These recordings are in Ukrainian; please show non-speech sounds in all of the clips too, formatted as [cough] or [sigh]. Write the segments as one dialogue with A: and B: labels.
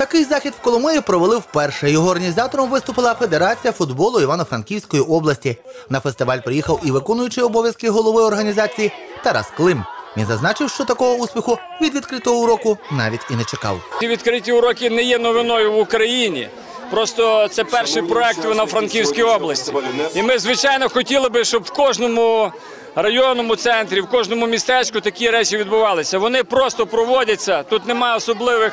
A: Такий захід в Коломиї провели вперше. Його організатором виступила Федерація футболу Івано-Франківської області. На фестиваль приїхав і виконуючий обов'язки голови організації Тарас Клим. Він зазначив, що такого успіху від відкритого уроку навіть і не чекав.
B: Ці відкриті уроки не є новиною в Україні. Просто це перший проект на Франківській області. І ми, звичайно, хотіли би, щоб в кожному районному центрі, в кожному містечку такі речі відбувалися. Вони просто проводяться. Тут немає особливих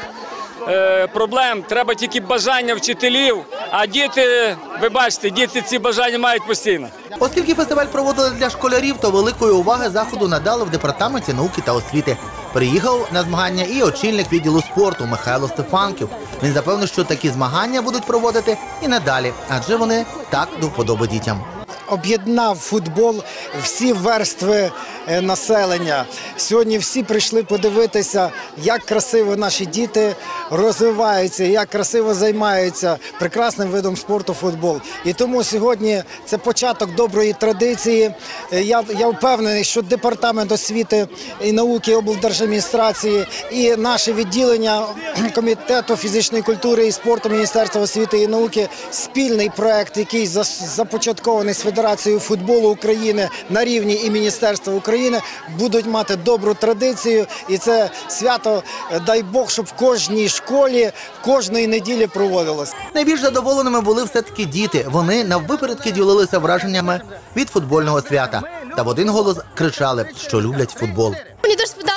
B: проблем. Треба тільки бажання вчителів. А діти, ви бачите, діти ці бажання мають постійно.
A: Оскільки фестиваль проводили для школярів, то великої уваги заходу надали в департаменті науки та освіти. Приїхав на змагання і очільник відділу спорту Михайло Стефанків. Він запевнив, що такі змагання будуть проводити і надалі, адже вони так до вподоби дітям.
C: Об'єднав футбол всі верстви е, населення. Сьогодні всі прийшли подивитися, як красиво наші діти розвиваються, як красиво займаються прекрасним видом спорту футбол. І тому сьогодні це початок доброї традиції. Е, Я, я впевнений, що департамент освіти і науки облдержадміністрації і наше відділення [clears throat] комітету фізичної культури і спорту Міністерства освіти і науки спільний проект, який започаткований з Федерацією футболу України на рівні і Міністерства України, будуть мати добру традицію. І це свято, е, дай Бог, щоб в кожній школі кожної неділі проводилось.
A: Найбільш задоволеними були все-таки діти. Вони наввипередки ділилися враженнями від футбольного свята та в один голос кричали, що люблять футбол.
D: Мені дуже сподобалось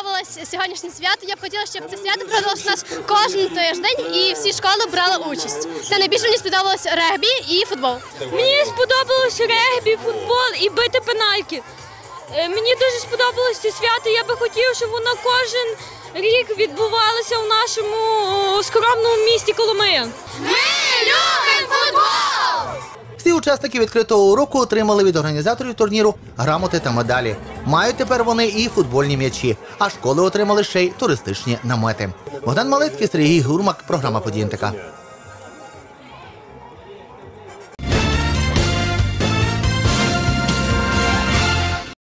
D: сьогоднішнє свято. Я б хотіла, щоб це свято проводилось у нас кожен тиждень і всі школи брали участь. Та найбільше мені сподобалось регбі і футбол.
E: Мені сподобалось регбі, футбол і бити пенальки. Е, Мені дуже сподобалось це свято. Я би хотів, щоб воно кожен рік відбувалося в нашому скромному місті Коломия.
D: Ми любимо футбол!
A: Всі учасники відкритого уроку отримали від організаторів турніру грамоти та медалі. Мають тепер вони і футбольні м'ячі, а школи отримали ще й туристичні намети. Богдан Малецький, Сергій Гурмак, програма подієнтика. НТК».